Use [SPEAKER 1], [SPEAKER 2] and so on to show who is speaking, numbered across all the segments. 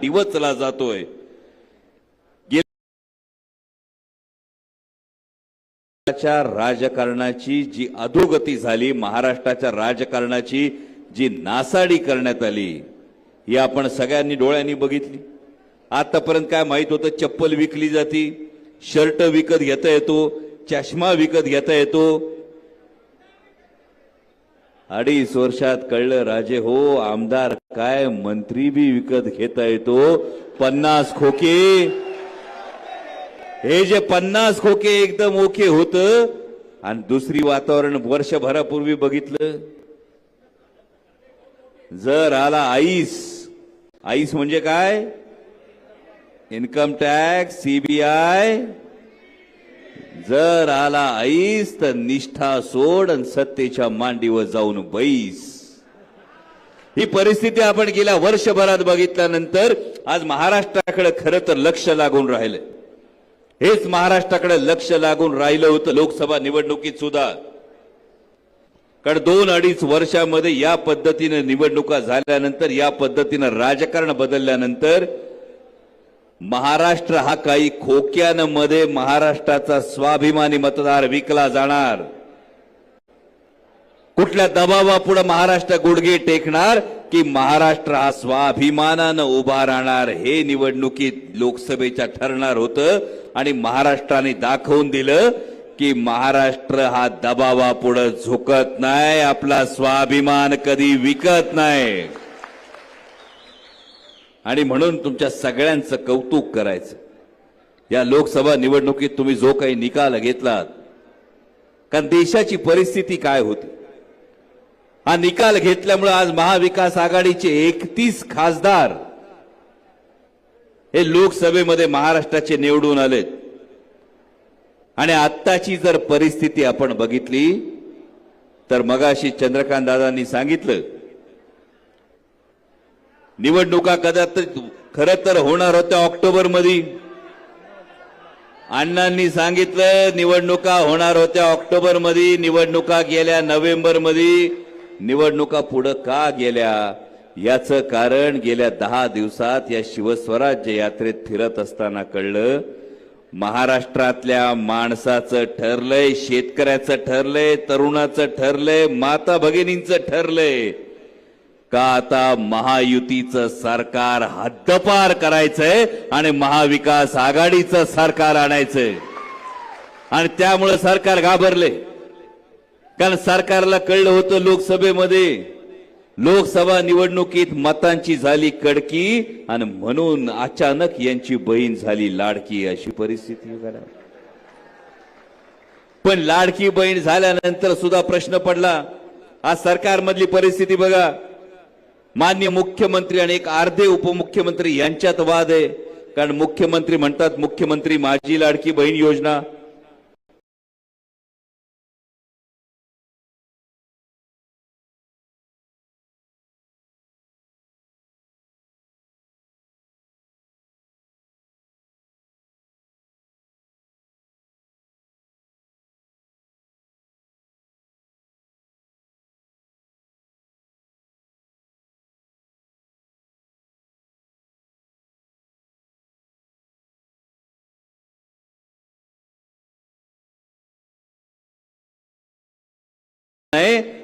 [SPEAKER 1] डिवचला जातोय. राजकारणाची जी अधोगती झाली महाराष्ट्राच्या राजकारणाची जी नासाडी करण्यात आली ही आपण सगळ्यांनी डोळ्यांनी बघितली. आतापर्यंत काय माहीत होतं चप्पल विकली जाती शर्ट विकत घेता येतो चष्मा विकत घेता येतो अडीच वर्षात कळलं राजे हो आमदार काय मंत्री बी विकत घेता येतो? पन्नास खोके. हे जे पन्नास खोके एकदम ओके होत आणि दुसरी वातावरण वर्षभरापूर्वी बघितलं. जर आला आईस. आईस म्हणजे काय? इन्कम टॅक्स सीबीआय जर आला आईस तर निष्ठा सोड आणि सत्तेच्या मांडीवर जाऊन बैस. ही परिस्थिती आपण गेल्या वर्षभरात बघितल्यानंतर आज महाराष्ट्राकडे खरं तर लक्ष लागून राहिलंय. हेच महाराष्ट्राकडे लक्ष लागून राहिलं होतं लोकसभा निवडणुकीत सुद्धा. कारण दोन अडीच वर्षामध्ये या पद्धतीनं निवडणुका झाल्यानंतर या पद्धतीनं राजकारण बदलल्यानंतर महाराष्ट्र हा काही खोक्यांमध्ये महाराष्ट्राचा स्वाभिमानी मतदार विकला जाणार. कुठल्या दबावापुढे महाराष्ट्र गुडघे टेकणार की महाराष्ट्र हा स्वाभिमानानं उभा राहणार हे निवडणुकीत लोकसभेच्या ठरणार होतं आणि महाराष्ट्राने दाखवून दिलं की महाराष्ट्र हा दबावापुढे झुकत नाही आपला स्वाभिमान कधी विकत नाही. आणि म्हणून तुमच्या सगळ्यांचं कौतुक करायचं. या लोकसभा निवडणुकीत तुम्ही जो काही निकाल घेतलात कारण देशाची परिस्थिती काय होती? हा निकाल घेतल्यामुळे आज महाविकास आघाडीचे एकतीस खासदार हे लोकसभेमध्ये महाराष्ट्राचे निवडून आलेत. आणि आत्ताची जर परिस्थिती आपण बघितली तर मगाशी चंद्रकांत दादांनी सांगितलं निवडणुका कदाचित खरं तर होणार होत्या ऑक्टोबरमध्ये अण्णांनी सांगितलं निवडणुका होणार होत्या ऑक्टोबरमध्ये निवडणुका गेल्या नोव्हेंबरमध्ये निवडणुका पुढं का गेल्या? याचं कारण गेल्या दहा दिवसात या शिवस्वराज्य यात्रेत फिरत असताना कळलं. महाराष्ट्रातल्या माणसाचं ठरलंय शेतकऱ्याचं ठरलंय तरुणाचं ठरलंय माता भगिनींचं ठरलंय. का आता महायुतीचं सरकार हद्दपार करायचंय आणि महाविकास आघाडीचं सरकार आणायचंय? आणि त्यामुळे सरकार घाबरले. कारण सरकारला कळलं होतं लोकसभेमध्ये लोकसभा निवडणुकीत मतांची झाली कडकी आणि म्हणून अचानक यांची बहीण झाली लाडकी अशी परिस्थिती पण लाडकी बहीण झाल्यानंतर सुद्धा प्रश्न पडला आज सरकारमधली परिस्थिती बघा. मान्य मुख्यमंत्री आणि एक अर्धे उपमुख्यमंत्री यांच्यात वाद आहे. कारण मुख्यमंत्री म्हणतात मुख्यमंत्री माझी लाडकी बहीण योजना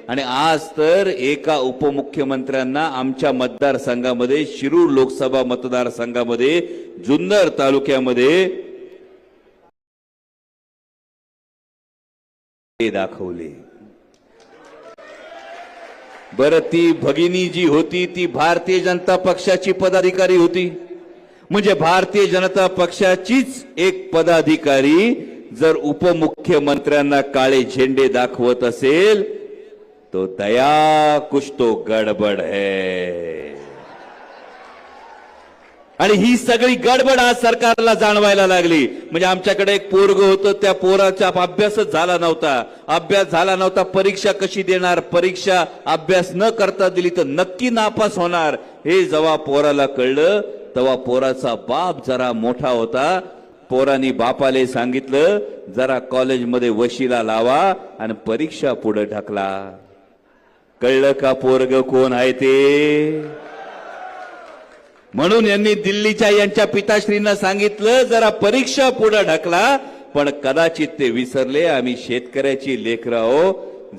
[SPEAKER 1] आणि आज तर एका उपमुख्यमंत्र्यांना आमच्या मतदारसंघामध्ये शिरूर लोकसभा मतदारसंघामध्ये जुन्नर तालुक्यामध्ये दाखवले. बर ती भगिनी जी होती ती भारतीय जनता पक्षाची पदाधिकारी होती. म्हणजे भारतीय जनता पक्षाचीच एक पदाधिकारी जर उपमुख्यमंत्र्यांना काळे झेंडे दाखवत असेल तो दया कुछ तो गडबड है। आणि ही सगळी गडबड आज सरकारला जाणवायला लागली. म्हणजे आमच्याकडे एक पोरग होतं त्या पोराचा अभ्यासच झाला नव्हता. अभ्यास झाला नव्हता परीक्षा कशी देणार परीक्षा अभ्यास न करता दिली तर नक्की नापास होणार. हे जेव्हा पोराला कळलं तेव्हा पोराचा बाप जरा मोठा होता. पोरानी बापाले सांगितलं जरा कॉलेजमध्ये वशिला लावा आणि परीक्षा पुढे ढकला. कळलं का पोरग कोण आहे ते? म्हणून यांनी दिल्लीच्या यांच्या पिताश्रींना सांगितलं जरा परीक्षा पुढे ढकला पण कदाचित ते विसरले. आम्ही शेतकऱ्याची लेकरं आहो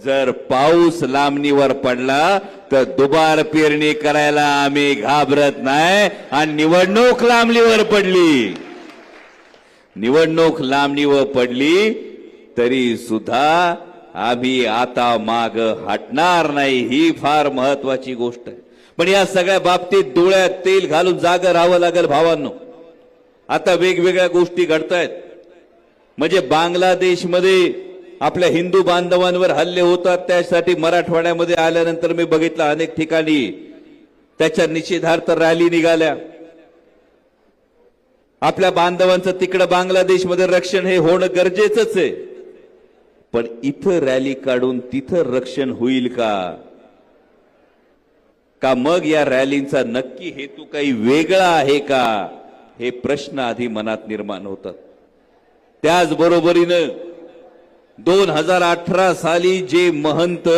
[SPEAKER 1] जर पाऊस लांबणीवर पडला तर दुबार पेरणी करायला आम्ही घाबरत नाही. आणि निवडणूक लांबणीवर पडली. निवडणूक लांबणीवर पडली तरी सुद्धा आम्ही आता माग हटणार नाही ही फार महत्वाची गोष्ट आहे. पण या सगळ्या बाबतीत डोळ्यात तेल घालून जागं राहावं लागेल भावांनो. आता वेगवेगळ्या गोष्टी घडतायत. म्हणजे बांगलादेशमध्ये आपल्या हिंदू बांधवांवर हल्ले होतात त्यासाठी मराठवाड्यामध्ये आल्यानंतर मी बघितलं अनेक ठिकाणी त्याच्या निषेधार्थ रॅली निघाल्या. आपल्या बांधवांचं तिकडं बांगलादेशमध्ये रक्षण हे होणं गरजेचंच आहे. पण इथं रॅली काढून तिथं रक्षण होईल का? का मग या रॅलींचा नक्की हेतू काही वेगळा आहे का? हे प्रश्न आधी मनात निर्माण होतात. त्याचबरोबरीनं दोन हजार अठरा साली जे महंत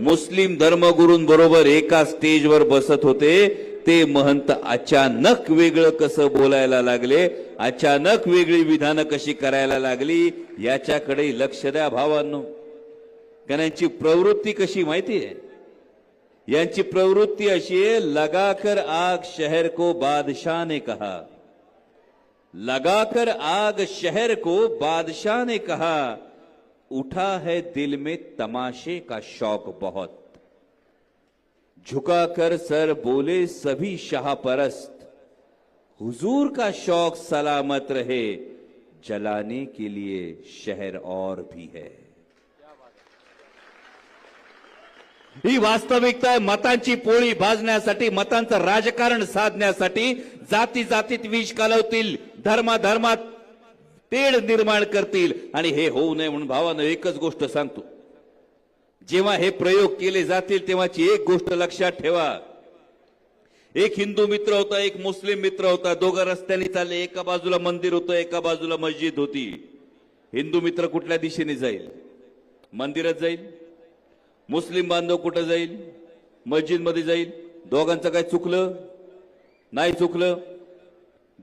[SPEAKER 1] मुस्लिम धर्मगुरूंबरोबर एका स्टेजवर बसत होते ते महंत अचानक वेगळं कसं बोलायला लागले? अचानक वेगळी विधानं कशी करायला लागली? याच्याकडे लक्ष द्या भावांनो. कारण यांची प्रवृत्ती कशी माहिती आहे? यांची प्रवृत्ती अशी आहे लगाकर आग शहर को बादशाह ने कहा. लगाकर आग शहर को बादशाह ने कहा. उठा है दिल में तमाशे का शौक बहुत. झुकाकर सर बोले सभी शाह परस्त हुजूर का शौक सलामत रहे. चलाने के लिए शहर और भी है। ही वास्तविकता आहे मतांची पोळी भाजण्यासाठी मतांचं राजकारण साधण्यासाठी जाती जातीत विष कालवतील धर्माधर्मात तेढ निर्माण करतील. आणि हे होऊ नये म्हणून भावानं एकच गोष्ट सांगतो. जेव्हा हे प्रयोग केले जातील तेव्हाची एक गोष्ट लक्षात ठेवा. एक हिंदू मित्र होता एक मुस्लिम मित्र होता. दोघं रस्त्याने चालले. एका बाजूला मंदिर होतं एका बाजूला मस्जिद होती. हिंदू मित्र कुठल्या दिशेने जाईल? मंदिरात जाईल? मुस्लिम बांधव कुठं जाईल? मस्जिदमध्ये जाईल? दोघांचं काय चुकलं? नाही चुकलं?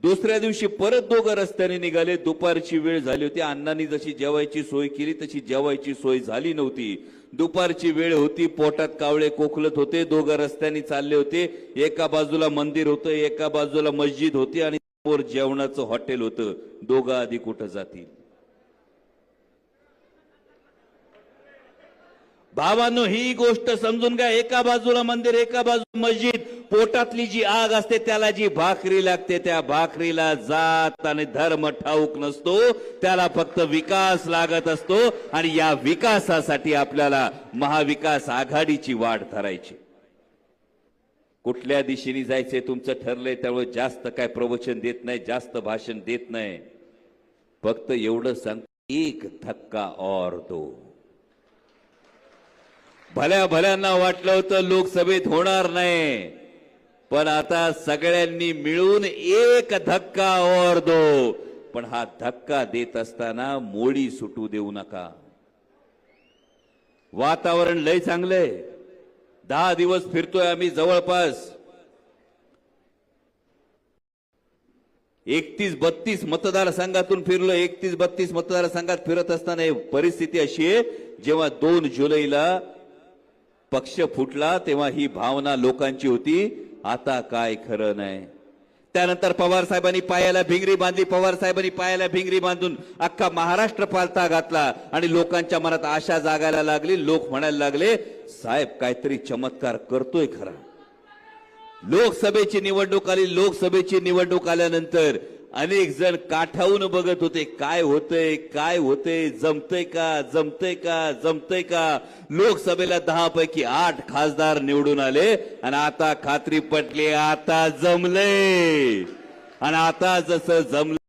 [SPEAKER 1] दुसऱ्या दिवशी परत दोघं रस्त्याने निघाले. दुपारची वेळ झाली होती. अण्णांनी जशी जेवायची सोय केली तशी जेवायची सोय झाली नव्हती. दुपारची वेळ होती. पोटात कावळे कोखलत होते. दोघं रस्त्याने चालले होते. एका बाजूला मंदिर होतं एका बाजूला मस्जिद होती आणि समोर जेवणाचं हॉटेल होतं. दोघं आधी कुठं जातील? भावानो ही गोष्ट समजून घ्या. एका बाजूला मंदिर एका बाजूला मस्जिद. पोटातली जी आग असते त्याला जी भाकरी लागते त्या भाकरीला जात आणि धर्म ठाऊक नसतो. त्याला फक्त विकास लागत असतो आणि या विकासासाठी आपल्याला महाविकास आघाडीची वाट धरायची. कुठल्या दिशेने जायचे तुमचं ठरलंय त्यामुळे जास्त काय प्रवचन देत नाही जास्त भाषण देत नाही. फक्त एवढं सांग एक धक्का और दो. भल्या भल्यांना वाटलं होतं लोकसभेत होणार नाही. पण आता सगळ्यांनी मिळून एक धक्का और दो. पण हा धक्का देत असताना मोडी सुटू देऊ नका. वातावरण लय चांगलंय दहा दिवस फिरतोय आम्ही जवळपास. एकतीस बत्तीस मतदारसंघातून फिरलो एकतीस बत्तीस मतदारसंघात फिरत असताना परिस्थिती अशी आहे जेव्हा दोन जुलैला पक्ष फुटला तेव्हा ही भावना लोकांची होती आता काय खरं नाही. त्यानंतर पवार साहेबांनी पायाला भिंगरी बांधली पवार साहेबांनी पायाला भिंगरी बांधून अख्खा महाराष्ट्र पालता घातला आणि लोकांच्या मनात आशा जागायला लागली लोक म्हणायला लागले साहेब काहीतरी चमत्कार करतोय खरा. लोकसभेची निवडणूक आली लोकसभेची निवडणूक आल्यानंतर अनेक जण काठावून बघत होते काय होतंय काय होतंय जमतंय का जमतंय का जमतंय का? लोकसभेला दहा पैकी आठ खासदार निवडून आले आणि आता खात्री पटली आता जमलंय. आणि आता जसं जमलं